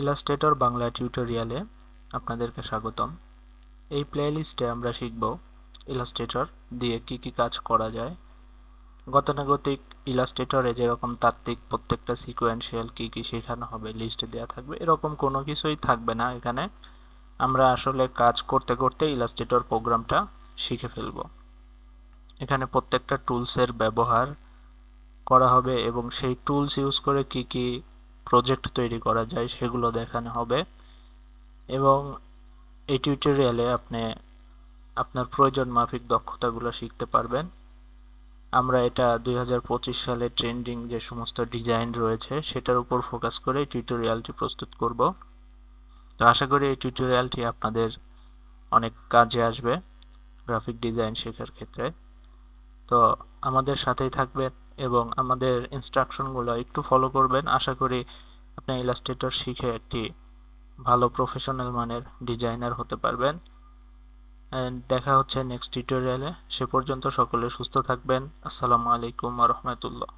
Illustrator Bangla টিউটোরিয়ালে আপনাদেরকে স্বাগতম। এই প্লেলিস্টে আমরা শিখব ইলাস্ট্রেটর দিয়ে কি কি কাজ করা যায়, গতানুগতিক ইলাস্ট্রেটরে যেরকম তাত্ত্বিক প্রত্যেকটা সিকোয়েন্সিয়াল কি কি শেখানো হবে, লিস্ট দেওয়া থাকবে, এরকম কোনো কিছুই থাকবে না। এখানে আমরা আসলে কাজ করতে করতে ইলাস্ট্রেটর প্রোগ্রামটা শিখে ফেলব। এখানে প্রত্যেকটা টুলসের ব্যবহার করা হবে এবং সেই টুলস ইউজ করে কি কি প্রজেক্ট তৈরি করা যায়, সেগুলো দেখানো হবে। এবং এই টিউটোরিয়ালে আপনি আপনার প্রয়োজন মাফিক দক্ষতাগুলো শিখতে পারবেন। আমরা এটা দুই সালে ট্রেন্ডিং যে সমস্ত ডিজাইন রয়েছে, সেটার উপর ফোকাস করে টিউটোরিয়ালটি প্রস্তুত করব। তো আশা করি এই টিউটোরিয়ালটি আপনাদের অনেক কাজে আসবে গ্রাফিক ডিজাইন শেখার ক্ষেত্রে। তো আমাদের সাথেই থাকবেন এবং আমাদের ইনস্ট্রাকশনগুলো একটু ফলো করবেন। আশা করি আপনি ইলাস্ট্রেটর শিখে একটি ভালো প্রফেশনাল মানের ডিজাইনার হতে পারবেন। দেখা হচ্ছে নেক্সট টিউটোরিয়ালে সে পর্যন্ত সকলে সুস্থ থাকবেন। আসসালামু আলাইকুম রহমতুল্লাহ।